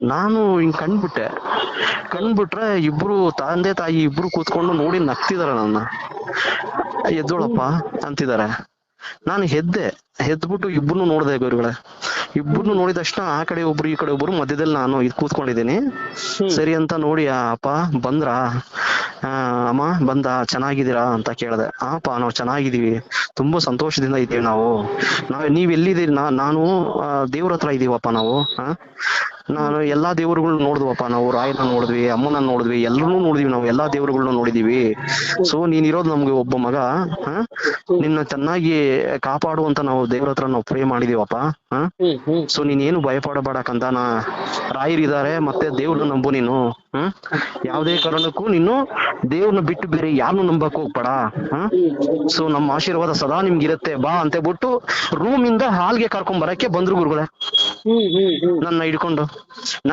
ನಾನು ಹಿಂಗ್ ಕಂಡ್ಬಿಟ್ಟೆ. ಕಂಡ್ಬಿಟ್ರೆ ಇಬ್ರು ತಂದೆ ತಾಯಿ ಇಬ್ರು ಕೂತ್ಕೊಂಡು ನೋಡಿ ನಗ್ತಿದಾರೆ ನನ್ನ. ಎದ್ದೋಳಪ್ಪ ಅಂತಿದ್ದಾರೆ ನಾನು ಹೆದ್ದೆ ಹೆದ್ಬಿಟ್ಟು ಇಬ್ಬರು ನೋಡ್ದೆ ಗುರುಗಳೇ. ಇಬ್ಬರು ನೋಡಿದ ತಕ್ಷಣ ಆ ಕಡೆ ಒಬ್ರು ಈ ಕಡೆ ಒಬ್ರು ಮಧ್ಯದಲ್ಲಿ ನಾನು ಇದು ಕೂತ್ಕೊಂಡಿದ್ದೀನಿ. ಸರಿ ಅಂತ ನೋಡಿ ಅಪ್ಪ ಬಂದ್ರ? ಅಮ್ಮ ಬಂದ? ಚೆನ್ನಾಗಿದ್ದೀರಾ? ಅಂತ ಕೇಳಿದೆ. ಆಪ ನಾವು ಚೆನ್ನಾಗಿದೀವಿ ತುಂಬಾ ಸಂತೋಷದಿಂದ ಇದ್ದೀವಿ ನಾವು. ನಾವ್ ನೀವ್ ಎಲ್ಲಿದ್ದೀರಿ? ನಾ ನಾನು ದೇವ್ರ ಹತ್ರ ಇದೀವಪ್ಪ ನಾವು? ನಾನು ಎಲ್ಲಾ ದೇವರುಗಳು ನೋಡಿದ್ವಪ್ಪ. ನಾವು ರಾಯನ ನೋಡಿದ್ವಿ ಅಮ್ಮನ ನೋಡಿದ್ವಿ ಎಲ್ಲರೂ ನೋಡಿದ್ವಿ ನಾವು ಎಲ್ಲಾ ದೇವರುಗಳನ್ನ ನೋಡಿದೀವಿ. ಸೊ ನೀನ್ ಇರೋದು ನಮ್ಗೆ ಒಬ್ಬ ಮಗ ಹ? ನಿನ್ನ ಚೆನ್ನಾಗಿ ಕಾಪಾಡುವಂತ ನಾವು ದೇವ್ರ ಹತ್ರ ನಾವು ಪ್ರೇ ಮಾಡಿದೀವಪ್ಪ ಸೊ ನೀನ್ ಏನು ಭಯಪಡಬೇಡ ಕಂದ ನಾ ರಾಯರಿದ್ದಾರೆ ಮತ್ತೆ ದೇವ್ರನ್ನ ನಂಬು ನೀನು. ಹ್ಮ್ ಯಾವ್ದೇ ಕಾರಣಕ್ಕೂ ನೀನು ದೇವ್ರನ್ನ ಬಿಟ್ಟು ಬೇರೆ ಯಾರನ್ನು ನಂಬಕ್ ಹೋಗ್ಬೇಡ ಹ್ಮ್ ಸೊ ನಮ್ಮ ಆಶೀರ್ವಾದ ಸದಾ ನಿಮ್ಗಿರುತ್ತೆ. ಬಾ ಅಂತ ಬಿಟ್ಟು ರೂಮ್ ಇಂದ ಹಾಲ್ಗೆ ಕರ್ಕೊಂಡ್ ಬರಕ್ಕೆ ಬಂದ್ರು ಗುರುಗಳೇ. ನನ್ನ ಹಿಡ್ಕೊಂಡು.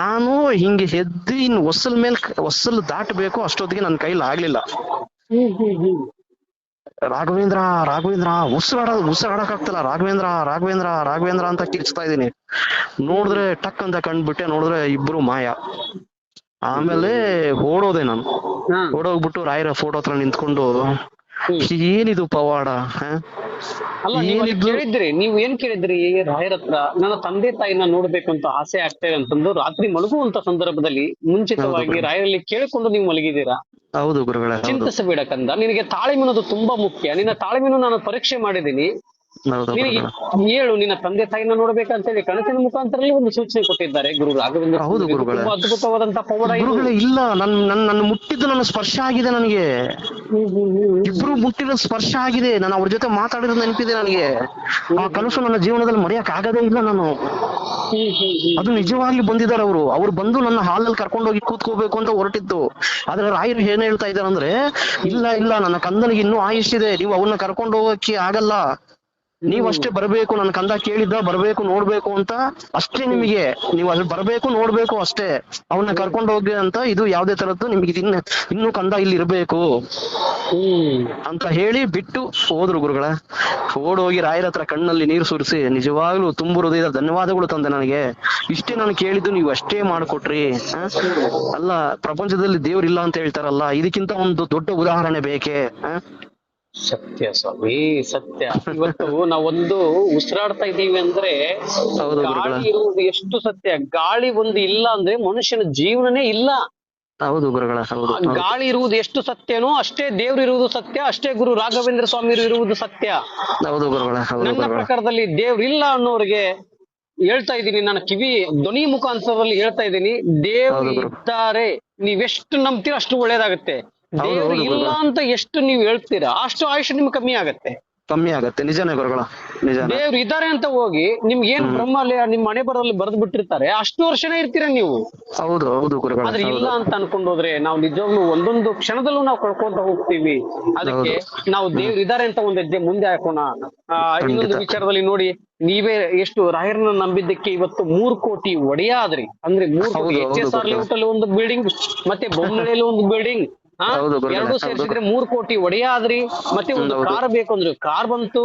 ನಾನು ಹಿಂಗೆ ಎದ್ದು ಇನ್ ಒಸಲ್ ಮೇಲೆ ಒಸಲ್ ದಾಟಬೇಕು ಅಷ್ಟೊತ್ತಿಗೆ ನನ್ನ ಕೈಲಿ ಆಗ್ಲಿಲ್ಲ. ರಾಘವೇಂದ್ರ ರಾಘವೇಂದ್ರ, ಉಸಿರಾಡ ಉಸಿರಾಡಕ್ ಆಗ್ತಿಲ್ಲ ರಾಘವೇಂದ್ರ ರಾಘವೇಂದ್ರ ರಾಘವೇಂದ್ರ ಅಂತ ಕಿರ್ಚ್ತಾ ಇದೀನಿ ನೋಡಿದ್ರೆ ಟಕ್ ಅಂತ ಕಂಡ್ಬಿಟ್ಟೆ ನೋಡಿದ್ರೆ ಇಬ್ರು ಮಾಯ. ಆಮೇಲೆ ಓಡೋದೆ ನಾನು. ಓಡೋಗ್ಬಿಟ್ಟು ರಾಯರ ಫೋಟೋ ಹತ್ರ ನಿಂತ್ಕೊಂಡು ಏನಿದು ಪವಾಡ ಹ? ಅಲ್ಲ ನೀವು ಕೇಳಿದ್ರಿ ನೀವು ಏನ್ ಕೇಳಿದ್ರಿ ರಾಯರ ಹತ್ರ? ನನ್ನ ತಂದೆ ತಾಯಿನ ನೋಡ್ಬೇಕು ಅಂತ ಆಸೆ ಆಗ್ತಾ ಇದೆ ಅಂತಂದು ರಾತ್ರಿ ಮಲಗುವಂತ ಸಂದರ್ಭದಲ್ಲಿ ಮುಂಚಿತವಾಗಿ ರಾಯರಲ್ಲಿ ಕೇಳಿಕೊಂಡು ನೀವು ಮಲಗಿದ್ದೀರಾ? ಹೌದು ಗುರುಗಳ ಚಿಂತಿಸಬೇಡ ಕಂದ. ನಿನಗೆ ತಾಳಿಮಿನದು ತುಂಬಾ ಮುಖ್ಯ. ನಿನ್ನ ತಾಳ್ಮೆನು ನಾನು ಪರೀಕ್ಷೆ ಮಾಡಿದ್ದೀನಿ. ಹೇಳು ನಿನ್ನ ತಂದೆ ತಾಯಿನ ನೋಡ್ಬೇಕಂತ ಹೇಳಿ ಕನಸಿನ ಮುಖಾಂತರ ಒಂದು ಸೂಚನೆ ಕೊಟ್ಟಿದ್ದಾರೆ ಗುರು ರಾಘವೇಂದ್ರ ಹೌದು. ಗುರುಗಳೇ. ತುಂಬಾ ಅದ್ಭುತವಾದಂತ ಪವಾಡ ಗುರುಗಳೇ ಇಲ್ಲ ನನ್ ನನ್ ನನ್ನ ಮುಟ್ಟಿದ್ದು ನನ್ನ ಸ್ಪರ್ಶ ಆಗಿದೆ ನನಗೆ. ಇಬ್ರು ಮುಟ್ಟಿರೋ ಸ್ಪರ್ಶ ಆಗಿದೆ. ನಾನು ಅವ್ರ ಜೊತೆ ಮಾತಾಡಿರೋದು ನೆನಪಿದೆ ನನಗೆ. ಆ ಕನಸು ನನ್ನ ಜೀವನದಲ್ಲಿ ಮರೆಯಕ್ ಆಗದೇ ಇಲ್ಲ ನಾನು. ಅದು ನಿಜವಾಗಿ ಬಂದಿದ್ದಾರೆ ಅವರು. ಅವ್ರು ಬಂದು ನನ್ನ ಹಾಲಲ್ಲಿ ಕರ್ಕೊಂಡು ಹೋಗಿ ಕೂತ್ಕೋಬೇಕು ಅಂತ ಹೊರಟಿತ್ತು ಆದ್ರೆ ರಾಯರು ಏನ್ ಹೇಳ್ತಾ ಇದಾರೆ ಅಂದ್ರೆ ಇಲ್ಲ ಇಲ್ಲ ನನ್ನ ಕಂದನಿಗೆ ಇನ್ನೂ ಆಯುಷ್ ಇದೆ ನೀವು ಅವನ್ನ ಕರ್ಕೊಂಡು ಹೋಗಕ್ಕೆ ಆಗಲ್ಲ. ನೀವ್ ಅಷ್ಟೇ ಬರ್ಬೇಕು, ನನ್ನ ಕಂದ ಕೇಳಿದ್ದ ಬರ್ಬೇಕು, ನೋಡ್ಬೇಕು ಅಂತ ಅಷ್ಟೇ ನಿಮಗೆ ನೀವು ಅಲ್ಲಿ ಬರ್ಬೇಕು, ನೋಡ್ಬೇಕು ಅಷ್ಟೇ. ಅವನ್ನ ಕರ್ಕೊಂಡು ಹೋಗಿ ಅಂತ ಇದು ಯಾವ್ದೇ ತರದ್ದು ನಿಮಗೆ ಇನ್ನ, ಇನ್ನು ಕಂದ ಇಲ್ಲಿ ಇರ್ಬೇಕು. ಅಂತ ಹೇಳಿ ಬಿಟ್ಟು ಹೋದ್ರು ಗುರುಗಳ. ಓಡೋಗಿ ರಾಯರ ಹತ್ರ ಕಣ್ಣಲ್ಲಿ ನೀರು ಸುರಿಸಿ, ನಿಜವಾಗ್ಲೂ ತುಂಬು ಧನ್ಯವಾದಗಳು ತಂದೆ ನನಗೆ. ಇಷ್ಟೇ ನಾನು ಕೇಳಿದ್ದು ನೀವು ಅಷ್ಟೇ ಮಾಡ್ಕೊಟ್ರಿ? ಅಲ್ಲ, ಪ್ರಪಂಚದಲ್ಲಿ ದೇವ್ರಿಲ್ಲ ಅಂತ ಹೇಳ್ತಾರಲ್ಲ, ಇದಕ್ಕಿಂತ ಒಂದು ದೊಡ್ಡ ಉದಾಹರಣೆ ಬೇಕೆ? ಸತ್ಯ ಸ್ವಾಮಿ ಸತ್ಯ. ಇವತ್ತು ನಾವೊಂದು ಉಸಿರಾಡ್ತಾ ಇದ್ದೀವಿ ಅಂದ್ರೆ ಹೌದು ಗುರುಗಳೇ. ಗಾಳಿ ಇರುವುದು ಎಷ್ಟು ಸತ್ಯ? ಗಾಳಿ ಒಂದು ಇಲ್ಲ ಅಂದ್ರೆ ಮನುಷ್ಯನ ಜೀವನನೇ ಇಲ್ಲ. ಹೌದು ಗುರುಗಳ ಹೌದು ಆ ಹೌದು. ಗಾಳಿ ಇರುವುದು ಎಷ್ಟು ಸತ್ಯನೋ ಅಷ್ಟೇ ದೇವ್ರು ಇರುವುದು ಸತ್ಯ ಅಷ್ಟೇ ಗುರು ರಾಘವೇಂದ್ರ ಸ್ವಾಮಿ ಇರುವುದು ಸತ್ಯ. ಹೌದು ಗುರುಗಳ ಹೌದು ನನ್ನ ಗುರುಗಳ. ಪ್ರಕಾರದಲ್ಲಿ ದೇವ್ರು ಇಲ್ಲ ಅನ್ನೋರಿಗೆ ಹೇಳ್ತಾ ಇದ್ದೀನಿ ನನ್ನ ಕಿವಿ ಧ್ವನಿ ಮುಖಾಂತರದಲ್ಲಿ ಹೇಳ್ತಾ ಇದ್ದೀನಿ. ದೇವ್ರು ಹೌದು ಗುರು. ಇದ್ದಾರೆ. ನೀವೆಷ್ಟು ನಂಬ್ತೀರ ಅಷ್ಟು ಒಳ್ಳೇದಾಗತ್ತೆ. ದೇವ್ರು ಇಲ್ಲ ಅಂತ ಎಷ್ಟು ನೀವು ಹೇಳ್ತೀರಾ? ಅಷ್ಟು ಆಯುಷ್ಯ ನಿಮ್ಗೆ ಕಮ್ಮಿ ಆಗತ್ತೆ. ಕಮ್ಮಿ ಆಗತ್ತೆ. ನಿಜನೇ ಗುರುಗಳ ದೇವ್ರು ಇದ್ದಾರೆ ಅಂತ ಹೋಗಿ ನಿಮ್ಗೆ ಏನ್ ಬ್ರಹ್ಮ ನಿಮ್ ಮನೆ ಬರದಲ್ಲಿ ಬರೆದು ಬಿಟ್ಟಿರ್ತಾರೆ ಅಷ್ಟು ವರ್ಷನೇ ಇರ್ತೀರ ನೀವು? ಹೌದು ಹೌದು ಗುರುಗಳ ಆದ್ರೆ ಇಲ್ಲ ಅಂತ ಅನ್ಕೊಂಡು ಹೋದ್ರೆ ನಾವು ನಿಜವಾಗ್ಲೂ ಒಂದೊಂದು ಕ್ಷಣದಲ್ಲೂ ನಾವು ಕಳ್ಕೊಂತ ಹೋಗ್ತೀವಿ. ಅದಕ್ಕೆ ನಾವು ದೇವ್ರು ಇದ್ದಾರೆ ಅಂತ ಒಂದ್ ಹೆಜ್ಜೆ ಮುಂದೆ ಹಾಕೋಣ. ಆ, ಇನ್ನೊಂದು ವಿಚಾರದಲ್ಲಿ ನೋಡಿ ನೀವೇ ಎಷ್ಟು ರಾಯರನ್ನ ನಂಬಿದ್ದಕ್ಕೆ ಇವತ್ತು ಮೂರ್ ಕೋಟಿ ಒಡೆಯಾದ್ರಿ. ಅಂದ್ರೆ ಮೂರ್ ಕೋಟಿ ಎಚ್ ಎಸ್ ಆರ್ ಲೇಔಟ್ ಅಲ್ಲಿ ಒಂದು ಬಿಲ್ಡಿಂಗ್ ಮತ್ತೆ ಬೊಮ್ಮನೆಯಲ್ಲಿ ಒಂದು ಬಿಲ್ಡಿಂಗ್ ಎರಡು. ಸೇರಿಸಿದ್ರೆ ಮೂರ್ ಕೋಟಿ ಒಡೆಯಾದ್ರಿ ಮತ್ತೆ ಒಂದು. ಕಾರ್ ಬೇಕು ಅಂದ್ರೆ ಕಾರ್ ಬಂತು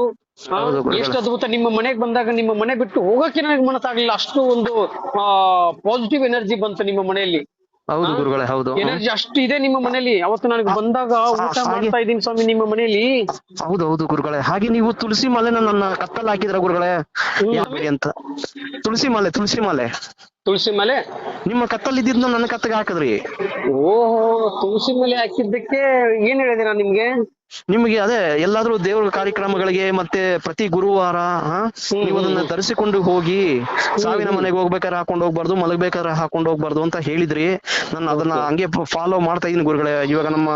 ಎಷ್ಟು ಅದ್ಭುತ ನಿಮ್ಮ ಮನೆಗ್ ಬಂದಾಗ ನಿಮ್ಮ ಮನೆ ಬಿಟ್ಟು ಹೋಗಕ್ಕೆ ನನಗೆ ಮನಸ್ಸಾಗ್ಲಿಲ್ಲ. ಅಷ್ಟು ಒಂದು ಪಾಸಿಟಿವ್ ಎನರ್ಜಿ ಬಂತು ನಿಮ್ಮ ಮನೆಯಲ್ಲಿ. ಹೌದು ಗುರುಗಳೇ ಹೌದು. ಎನರ್ಜಿ ಅಷ್ಟು ಇದೆ ನಿಮ್ಮ ಮನೆಯಲ್ಲಿ. ಅವತ್ತು ನನಗೆ ಬಂದಾಗ ಊಟ ಮಾಡ್ತಾ ಇದ್ದೀನಿ ಸ್ವಾಮಿ ನಿಮ್ಮ ಮನೆಯಲ್ಲಿ. ಹೌದು ಹೌದು ಗುರುಗಳೇ. ಹಾಗೆ ನೀವು ತುಳಸಿ ಮಾಲೆನ ನನ್ನ ಕತ್ತಲ್ಲಿ ಹಾಕಿದ್ರ ಗುರುಗಳೇ? ಅಂತ? ತುಳಸಿ ಮಾಲೆ ತುಳಸಿ ಮಾಲೆ. ತುಳಸಿ ಮಲೆ? ನಿಮ್ಮ ಕತ್ತಲ್ಲಿ ಇದ್ದಿದ್ನ ನನ್ನ ಕತ್ತಗೆ ಹಾಕಿದ್ರಿ. ಓಹೋ ತುಳಸಿ ಮಲೆ ಹಾಕಿದ್ದಕ್ಕೆ ಏನ್ ಹೇಳಿದೆ ನಾನು ನಿಮ್ಗೆ? ನಿಮಗೆ ಅದೇ ಎಲ್ಲಾದ್ರೂ ದೇವರ ಕಾರ್ಯಕ್ರಮಗಳಿಗೆ ಮತ್ತೆ ಪ್ರತಿ ಗುರುವಾರ ಆ, ನೀವು ಅದನ್ನ ಧರಿಸಿಕೊಂಡು ಹೋಗಿ ಸಾವಿನ ಮನೆಗೆ ಹೋಗ್ಬೇಕಾದ್ರೆ ಹಾಕೊಂಡು ಹೋಗ್ಬಾರ್ದು ಮಲಗ್ಬೇಕಾದ್ರೆ ಹಾಕೊಂಡು ಹೋಗ್ಬಾರ್ದು ಅಂತ ಹೇಳಿದ್ರಿ. ನಾನು ಅದನ್ನ ಹಂಗೆ ಫಾಲೋ ಮಾಡ್ತಾ ಇದ್ದೀನಿ ಗುರುಗಳೇ. ಇವಾಗ ನಮ್ಮ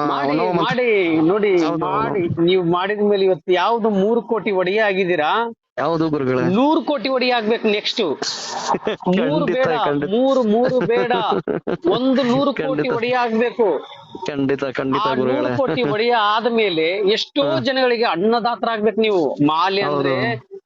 ಮಾಡಿ ನೋಡಿ. ಮಾಡಿ. ನೀವು ಮಾಡಿದ್ಮೇಲೆ ಇವತ್ತು ಯಾವ್ದು ಮೂರು ಕೋಟಿ ಒಡೆಯ ಆಗಿದ್ದೀರಾ? ಯಾವುದು ಗುರುಗಳೇ? ನೂರು ಕೋಟಿ ಒಡಿ ಆಗ್ಬೇಕು ನೆಕ್ಸ್ಟ್ [LAUGHS] ಮೂರು ಖಂಡಿತ, ಬೇಡ ಖಂಡಿತ. ಮೂರು ಮೂರು ಬೇಡ. [LAUGHS] ಒಂದು ನೂರು ಕೋಟಿ ಒಡಿ ಆಗ್ಬೇಕು. ಖಂಡಿತ ಆ ಖಂಡಿತ ನೂರು ಗುರುಗಳೇ. ಕೋಟಿ ಒಡೆಯ ಆದ್ಮೇಲೆ ಎಷ್ಟೋ [LAUGHS] ಜನಗಳಿಗೆ ಅನ್ನದಾತರಾಗ್ಬೇಕು ನೀವು. ಮಾಲೆ ಅಂದ್ರೆ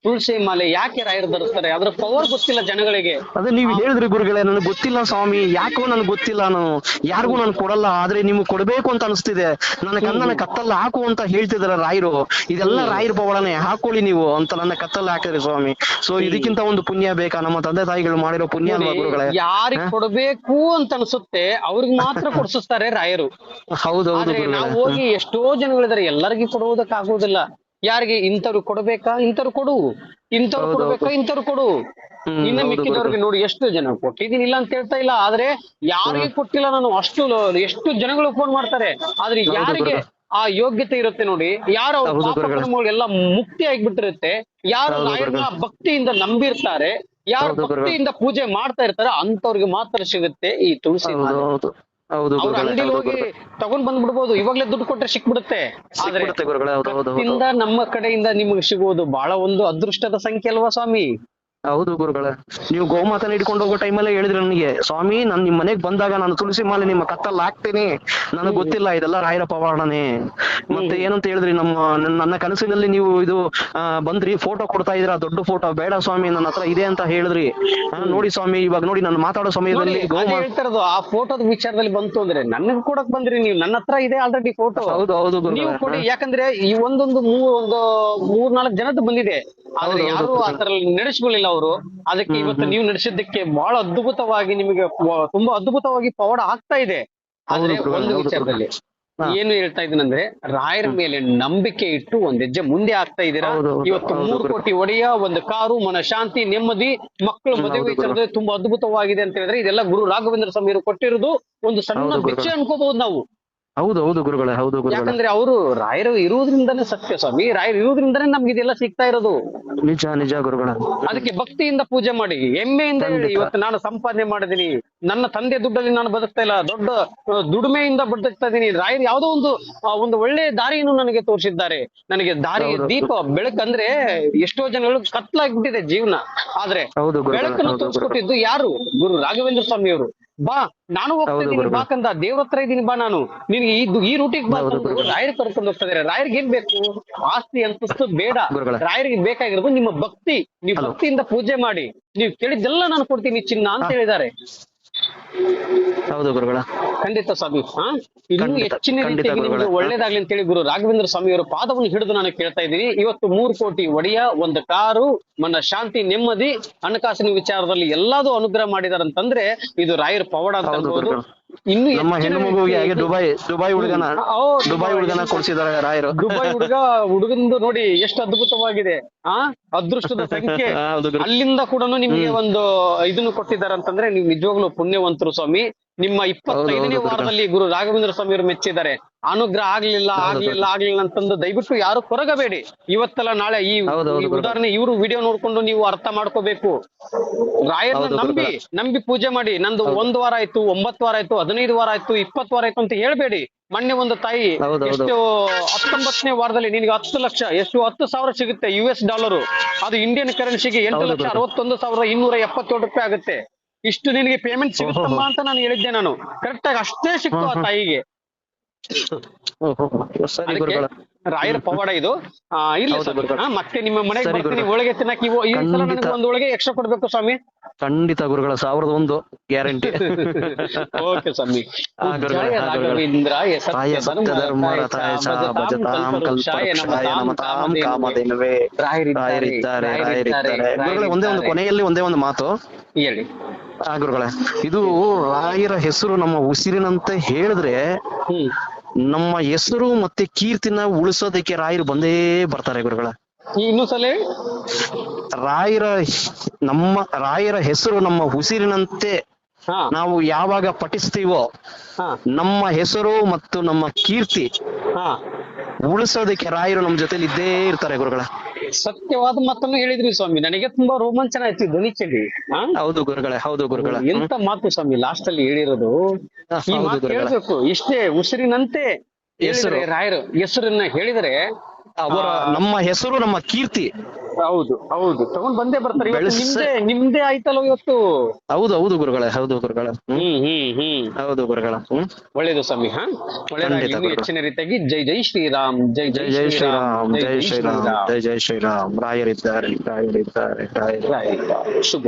ತುಳಸಿ ಮಾಲೆ ಯಾಕೆ ರಾಯರು ಧರಿಸ್ತಾರೆ? ಅದ್ರ ಪವರ್ ಗೊತ್ತಿಲ್ಲ ಜನಗಳಿಗೆ. ಅದೇ ನೀವು ಹೇಳಿದ್ರಿ ಗುರುಗಳೇ ನನಗೆ ಗೊತ್ತಿಲ್ಲ ಸ್ವಾಮಿ ಯಾಕೋ ನನಗೆ ಗೊತ್ತಿಲ್ಲ ನಾನು. ಯಾರಿಗೂ ನಾನು ಕೊಡಲ್ಲ ಆದ್ರೆ ನಿಮ್ಗೆ ಕೊಡ್ಬೇಕು ಅಂತ ಅನಿಸ್ತಿದೆ. ನನ್ನ ಕಣ್ಣನ ಕತ್ತಲ್ಲ ಹಾಕು ಅಂತ ಹೇಳ್ತಿದಾರ ರಾಯರು. ಇದೆಲ್ಲ ರಾಯರ್ ಪವಳನೆ ಹಾಕೊಳ್ಳಿ ನೀವು ಅಂತ ನನ್ನ ಕತ್ತಲ್ಲ ಹಾಕಿದ್ರಿ ಸ್ವಾಮಿ. ಸೊ ಇದಕ್ಕಿಂತ ಒಂದು ಪುಣ್ಯ ಬೇಕಾ? ನಮ್ಮ ತಂದೆ ತಾಯಿಗಳು ಮಾಡಿರೋ ಪುಣ್ಯ ಅಲ್ವಾ ಗುರುಗಳೇ ಯಾರಿಗ್ ಕೊಡಬೇಕು ಅಂತ ಅನ್ಸುತ್ತೆ ಅವ್ರಿಗೆ ಮಾತ್ರ ಕೊಡ್ಸುತ್ತಾರೆ ರಾಯರು. ಹೌದೌದು ನಾವು ಹೋಗಿ ಎಷ್ಟೋ ಜನಗಳಿದ್ದಾರೆ ಎಲ್ಲರಿಗೂ ಕೊಡುವುದಕ್ಕೆ ಆಗುವುದಿಲ್ಲ ಯಾರಿಗೆ ಇಂಥವ್ರು ಕೊಡ್ಬೇಕಾ? ಇಂಥವ್ರು ಕೊಡು. ಇಂಥವ್ರು ಕೊಡ್ಬೇಕಾ? ಇಂಥವ್ರು ಕೊಡು. ಇನ್ನ ಮಿಕ್ಕಿದವ್ರಿಗೆ ನೋಡಿ ಎಷ್ಟು ಜನ ಕೊಟ್ಟಿದ್ದೀನಿ ಇಲ್ಲ ಅಂತ ಹೇಳ್ತಾ ಇಲ್ಲ. ಆದ್ರೆ ಯಾರಿಗೆ ಕೊಟ್ಟಿಲ್ಲ ನಾನು ಅಷ್ಟು ಎಷ್ಟು ಜನಗಳು ಫೋನ್ ಮಾಡ್ತಾರೆ. ಆದ್ರೆ ಯಾರಿಗೆ ಆ ಯೋಗ್ಯತೆ ಇರುತ್ತೆ ನೋಡಿ. ಯಾರು ಪಾಪ ಮುಕ್ತಿ ಆಗ್ಬಿಟ್ಟಿರುತ್ತೆ. ಯಾರು ಭಕ್ತಿಯಿಂದ ನಂಬಿರ್ತಾರೆ ಯಾರು. ಭಕ್ತಿಯಿಂದ ಪೂಜೆ ಮಾಡ್ತಾ ಇರ್ತಾರೆ ಅಂತವ್ರಿಗೆ ಮಾತ್ರ ಸಿಗುತ್ತೆ ಈ ತುಳಸಿ ಹೌದು ಅಂಗಡಿಲಿ ಹೋಗಿ ತಗೊಂಡ್ ಬಂದ್ಬಿಡ್ಬೋದು. ಇವಾಗ್ಲೇ ದುಡ್ಡು ಕೊಟ್ರೆ ಸಿಕ್ಬಿಡುತ್ತೆ. ಆದ್ರೆ ನಮ್ಮ ಕಡೆಯಿಂದ ನಿಮಗೆ ಸಿಗುವುದು ಬಹಳ ಒಂದು ಅದೃಷ್ಟದ ಸಂಖ್ಯೆ ಅಲ್ವಾ ಸ್ವಾಮಿ? ಹೌದು ಗುರುಗಳ. ನೀವು ಗೋಮಾತನ ಹಿಡ್ಕೊಂಡು ಹೋಗೋ ಟೈಮಲ್ಲೇ ಹೇಳಿದ್ರಿ ನನಗೆ ಸ್ವಾಮಿ ನಾನು ನಿಮ್ ಮನೆಗ್ ಬಂದಾಗ ನಾನು ತುಳಸಿ ಮಾಲೆ ನಿಮ್ಮ ಕತ್ತಲ್ಲಿ ಹಾಕ್ತೀನಿ. ನನಗ್ ಗೊತ್ತಿಲ್ಲ ಇದೆಲ್ಲ ರಾಯರ ಪವಾಡನೆ ಮತ್ತೆ ಏನಂತ ಹೇಳಿದ್ರಿ ನಮ್ಮ ನನ್ನ- ಕನಸಿನಲ್ಲಿ ನೀವು ಇದು ಬಂದ್ರಿ ಫೋಟೋ ಕೊಡ್ತಾ ಇದ್ರ ದೊಡ್ಡ ಫೋಟೋ ಬೇಡ ಸ್ವಾಮಿ ನನ್ನ ಹತ್ರ ಇದೆ ಅಂತ ಹೇಳಿದ್ರಿ. ನೋಡಿ ಸ್ವಾಮಿ ಇವಾಗ ನೋಡಿ ನಾನು ಮಾತಾಡೋ ಸಮಯದಲ್ಲಿ ಆ ಫೋಟೋದ ವಿಚಾರದಲ್ಲಿ ಬಂತು ಅಂದ್ರೆ ನನಗ್ ಕೊಡಕ್ ಬಂದ್ರಿ ನೀವು. ನನ್ನ ಹತ್ರ ಇದೆ ಆಲ್ರೆಡಿ ಫೋಟೋ ಹೌದು ಹೌದು ನೀವು ಕೊಡಿ ಯಾಕಂದ್ರೆ ಈ ಒಂದೊಂದು ಮೂರ್ ಒಂದು ಮೂರ್ನಾಲ್ಕು ಜನದ್ದು ಬಂದಿದೆ. ಆದ್ರೆ ಯಾರು ಅದರಲ್ಲಿ ನಡೆಸ್ಕೊಳ್ಳಿಲ್ಲ ಅವರು. ಅದಕ್ಕೆ ಇವತ್ತು ನೀವು ನಡೆಸಿದ್ದಕ್ಕೆ ಬಹಳ ಅದ್ಭುತವಾಗಿ ನಿಮಗೆ ತುಂಬಾ ಅದ್ಭುತವಾಗಿ ಪವಾಡ ಆಗ್ತಾ ಇದೆ. ಆದ್ರೆ ಒಂದು ವಿಚಾರದಲ್ಲಿ ಏನು ಹೇಳ್ತಾ ಇದ್ದೀನಂದ್ರೆ ರಾಯರ ಮೇಲೆ ನಂಬಿಕೆ ಇಟ್ಟು ಒಂದ್ ಹೆಜ್ಜೆ ಮುಂದೆ ಆಗ್ತಾ ಇದ್ದೀರಾ? ಇವತ್ತು ಮೂರ್ ಕೋಟಿ ಒಡೆಯ ಒಂದು ಕಾರು ಮನ ಶಾಂತಿ ನೆಮ್ಮದಿ ಮಕ್ಕಳು ಮದುವೆ. ವಿಚಾರದಲ್ಲಿ ತುಂಬಾ ಅದ್ಭುತವಾಗಿದೆ ಅಂತ ಹೇಳಿದ್ರೆ ಇದೆಲ್ಲ ಗುರು ರಾಘವೇಂದ್ರ ಸ್ವಾಮಿಯವರು ಕೊಟ್ಟಿರೋದು ಒಂದು ಸಣ್ಣ. ಭಿಕ್ಷೆ ಅನ್ಕೋಬಹುದು ನಾವು. ಹೌದು ಹೌದು ಗುರುಗಳೇ ಹೌದು ಗುರುಗಳೇ. ಯಾಕಂದ್ರೆ ಅವರು ರಾಯರು ಇರುವುದರಿಂದಲೇ ಸತ್ಯ ಸ್ವಾಮಿ ರಾಯರು ಇರುವುದರಿಂದಲೇ ನಮ್ಗೆ ಇದೆಲ್ಲ ಸಿಗ್ತಾ ಇರೋದು. ನಿಜ ನಿಜ ಗುರುಗಳ. ಅದಕ್ಕೆ ಭಕ್ತಿಯಿಂದ ಪೂಜೆ ಮಾಡಿ ಹೆಮ್ಮೆಯಿಂದ ಹೇಳಿ. ಇವತ್ತು ನಾನು ಸಂಪಾದನೆ ಮಾಡಿದೀನಿ ನನ್ನ ತಂದೆ ದುಡ್ಡಲ್ಲಿ ನಾನು ಬದುಕ್ತಾ ಇಲ್ಲ ದೊಡ್ಡ ದುಡಿಮೆಯಿಂದ ಬದುಕ್ತಾ ಇದೀನಿ. ರಾಯರು ಯಾವುದೋ ಒಂದು ಒಂದು ಒಳ್ಳೆ ದಾರಿಯನ್ನು ನನಗೆ ತೋರಿಸಿದ್ದಾರೆ. ನನಗೆ ದಾರಿ ದೀಪ ಬೆಳಕಂದ್ರೆ ಎಷ್ಟೋ ಜನಗಳು ಕತ್ಲಾಗ್ಬಿಟ್ಟಿದೆ ಜೀವನ. ಆದ್ರೆ ಬೆಳಕನ್ನು ತೋರಿಸ್ಕೊಟ್ಟಿದ್ದು ಯಾರು? ಗುರು ರಾಘವೇಂದ್ರ ಸ್ವಾಮಿ ಅವರು ಬಾ ನಾನು ಹೋಗ್ತಾ ಇದ್ದೀನಿ ಗುರುಗಳೇ. ಬಾ ಕಂದ. ದೇವ್ರ ಹತ್ರ ಇದ್ದೀನಿ ಬಾ ನಾನು. ನಿನ್ಗೆ ಈ ಈ ರೂಟಿಗೆ ಬಾ. ರಾಯರ್ ಕರ್ಕೊಂಡು ಹೋಗ್ತಾ ಇದಾರೆ ರಾಯರ್ಗೆ ಏನ್ ಬೇಕು? ಆಸ್ತಿ ಅಂತಸ್ತು ಬೇಡ. ರಾಯರ್ಗೆ ರಾಯರಿಗೆ ಬೇಕಾಗಿರೋದು ನಿಮ್ಮ ಭಕ್ತಿ. ನೀವು ಭಕ್ತಿಯಿಂದ ಪೂಜೆ ಮಾಡಿ. ನೀವು ಕೇಳಿದ್ದೆಲ್ಲ ನಾನು ಕೊಡ್ತೀನಿ ಚಿನ್ನ ಅಂತ ಹೇಳಿದ್ದಾರೆ. ಹೌದು ಗುರುಗಳೇ. ಖಂಡಿತ ಸ್ವಾಮಿ. ಹಾ? ಇನ್ನೂ ಹೆಚ್ಚಿನ ರೀತಿಯಾಗಿ ನಿಮ್ಗೆ ಒಳ್ಳೇದಾಗ್ಲಿ ಅಂತ ಹೇಳಿ ಗುರು ರಾಘವೇಂದ್ರ ಸ್ವಾಮಿಯವರ ಪಾದವನ್ನು ಹಿಡಿದು ನಾನು ಕೇಳ್ತಾ ಇದ್ದೀನಿ. ಇವತ್ತು ಮೂರು ಕೋಟಿ ಒಡೆಯ ಒಂದು ಕಾರು ಮನ ಶಾಂತಿ ನೆಮ್ಮದಿ ಹಣಕಾಸಿನ ವಿಚಾರದಲ್ಲಿ ಎಲ್ಲಾದ್ರು ಅನುಗ್ರಹ ಮಾಡಿದಾರೆ ಅಂತಂದ್ರೆ ಇದು ರಾಯರ್ ಪವಾಡ ಅಂತ ಅನ್ಬೋದು. ಇನ್ನು ನಮ್ಮ ಹೆಣ್ಣು ಮಗುವಿಗೆ ಹಾಗೆ ದುಬೈ ದುಬೈ ಹುಡುಗನ ದುಬೈ ಹುಡುಗನ ರಾಯರು. ದುಬೈ ಹುಡುಗ ಹುಡುಗಂದು ನೋಡಿ ಎಷ್ಟು ಅದ್ಭುತವಾಗಿದೆ. ಆ? ಅದೃಷ್ಟದ [LAUGHS] ಸಂಖ್ಯೆ. ಅಲ್ಲಿಂದ ಕೂಡ ನಿಮ್ಗೆ ಒಂದು ಇದನ್ನು ಕೊಟ್ಟಿದ್ದಾರೆ ಅಂತಂದ್ರೆ ನೀವು ನಿಜವಾಗ್ಲೂ ಪುಣ್ಯವಂತರು ಸ್ವಾಮಿ. ನಿಮ್ಮ ಇಪ್ಪತ್ತೈದನೇ. ವಾರದಲ್ಲಿ ಗುರು ರಾಘವೇಂದ್ರ ಸ್ವಾಮಿಯವರು ಮೆಚ್ಚಿದ್ದಾರೆ. ಅನುಗ್ರಹ ಆಗ್ಲಿಲ್ಲ ಆಗ್ಲಿಲ್ಲ ಆಗ್ಲಿಲ್ಲ ಅಂತಂದು ದಯವಿಟ್ಟು ಯಾರು ಕೊರಗಬೇಡಿ. ಇವತ್ತಲ್ಲ ನಾಳೆ ಈ. ಉದಾಹರಣೆ ಇವರು ವಿಡಿಯೋ ನೋಡ್ಕೊಂಡು ನೀವು ಅರ್ಥ ಮಾಡ್ಕೋಬೇಕು. ರಾಯರನ್ನ ನಂಬಿ ನಂಬಿ ಪೂಜೆ ಮಾಡಿ. ನಂದು ಒಂದ್ ವಾರ ಆಯ್ತು ಒಂಬತ್ತು ವಾರ ಆಯ್ತು ಹದಿನೈದು ವಾರ ಆಯ್ತು ಇಪ್ಪತ್ತು ವಾರ ಆಯ್ತು ಅಂತ ಹೇಳ್ಬೇಡಿ. ಮೊನ್ನೆ ಒಂದು ತಾಯಿ. ಎಷ್ಟು ಹತ್ತೊಂಬತ್ತನೇ ವಾರದಲ್ಲಿ ನಿನಗೆ ಹತ್ತು ಲಕ್ಷ ಎಷ್ಟು ಹತ್ತು ಸಾವಿರ ಸಿಗುತ್ತೆ ಯು ಎಸ್ ಡಾಲರ್ ಅದು ಇಂಡಿಯನ್ ಕರೆನ್ಸಿಗೆ ಎಂಟು ಲಕ್ಷ. ಅರವತ್ತೊಂದು ಸಾವಿರದ ಇನ್ನೂರ ಎಪ್ಪತ್ತೇಳು ರೂಪಾಯಿ ಆಗುತ್ತೆ. ಇಷ್ಟು ನಿನಗೆ ಪೇಮೆಂಟ್ ಸಿಗುತ್ತಮ್ಮ ಅಂತ ನಾನು ಹೇಳಿದ್ದೆ ನಾನು. ಕರೆಕ್ಟ್ ಆಗಿ ಅಷ್ಟೇ ಸಿಕ್ತು ಆ ತಾಯಿಗೆ. ರಾಯರ್ ಪವಾಡ ಇದು. ಆ, ಮತ್ತೆ ನಿಮ್ಮ ಮನೆಗೆ ಬರ್ತೀನಿ. ಒಳಗೆ ತಿನ್ನಕ್ ಇವು ಈ ಸಲ ನನಗೆ. ಒಂದು ಎಕ್ಸ್ಟ್ರಾ ಕೊಡ್ಬೇಕು ಸ್ವಾಮಿ. ಖಂಡಿತ ಗುರುಗಳ. ಸಾವಿರದ ಒಂದು ಗ್ಯಾರಂಟಿ. [LAUGHS] ಓಕೆ ಸ್ವಾಮಿ. ರಾಯರಿದ್ದಾರೆ ರಾಯರಿದ್ದಾರೆ ಒಂದೇ ಒಂದು ಕೊನೆಯಲ್ಲಿ ಒಂದೇ ಒಂದು ಮಾತು. ಹೇಳಿ. ಗುರುಗಳೇ ಇದು ರಾಯರ ಹೆಸರು ನಮ್ಮ ಉಸಿರಿನಂತೆ ಹೇಳಿದ್ರೆ ನಮ್ಮ ಹೆಸರು ಮತ್ತೆ ಕೀರ್ತಿನ ಉಳಿಸೋದಕ್ಕೆ ರಾಯರು ಬಂದೇ ಬರ್ತಾರೆ ಗುರುಗಳ. ಇನ್ನೂ ಸಲ ರಾಯರ ನಮ್ಮ ರಾಯರ ಹೆಸರು ನಮ್ಮ ಉಸಿರಿನಂತೆ ನಾವು ಯಾವಾಗ ಪಠಿಸ್ತೀವೋ ಹಾ. ನಮ್ಮ ಹೆಸರು ಮತ್ತು ನಮ್ಮ ಕೀರ್ತಿ ಹಾ. ಉಳಿಸೋದಕ್ಕೆ ರಾಯರು ನಮ್ಮ ಜೊತೆಲಿ ಇದ್ದೇ ಇರ್ತಾರೆ ಗುರುಗಳ. ಸತ್ಯವಾದ ಮಾತನ್ನು ಹೇಳಿದ್ರಿ ಸ್ವಾಮಿ ನನಗೆ ತುಂಬಾ ರೋಮಾಂಚನ ಆಯ್ತು ಧ್ವನಿ ಕೇಳಿ? ಹೌದು ಗುರುಗಳೇ ಹೌದು ಗುರುಗಳ ಎಂತ ಮಾತು ಸ್ವಾಮಿ ಲಾಸ್ಟ್ ಅಲ್ಲಿ ಹೇಳಿರೋದು ಈ ಮಾತು. ಹೇಳ್ಬೇಕು ಇಷ್ಟೇ ಉಸಿರಿನಂತೆ. ರಾಯರು ಹೆಸರನ್ನ ಹೇಳಿದರೆ ಅವರ ನಮ್ಮ ಹೆಸರು ನಮ್ಮ ಕೀರ್ತಿ ಹೌದು ಹೌದು. ತಗೊಂಡ್ ಬಂದೇ ಬರ್ತಾರೆ. ಇವತ್ತು ನಿಮ್ದೇ ನಿಮ್ದೇ ಆಯ್ತಲ್ಲ ಇವತ್ತು? ಹೌದು ಹೌದು ಗುರುಗಳೇ ಹೌದು ಗುರುಗಳ. ಹ್ಮ್. ಹ್ಮ್ ಹೌದು ಗುರುಗಳ. ಹ್ಮ್. ಒಳ್ಳೇದು ಸ್ವಾಮಿ ಹಾ? ಒಳ್ಳೇದು. ಹೆಚ್ಚಿನ ರೀತಿಯಾಗಿ ಜೈ ಜೈ ಶ್ರೀರಾಮ್ ಜೈ ಜೈ ಜೈ ಶ್ರೀರಾಮ್ ಜೈ ಶ್ರೀರಾಮ್ ಜೈ ಜೈ ಶ್ರೀರಾಮ್. ರಾಯರಿದ್ದಾರೆ ರಾಯರಿದ್ದಾರೆ ರಾಯರಿದ್ದಾರೆ. ರಾಯ್. ಶುಭ.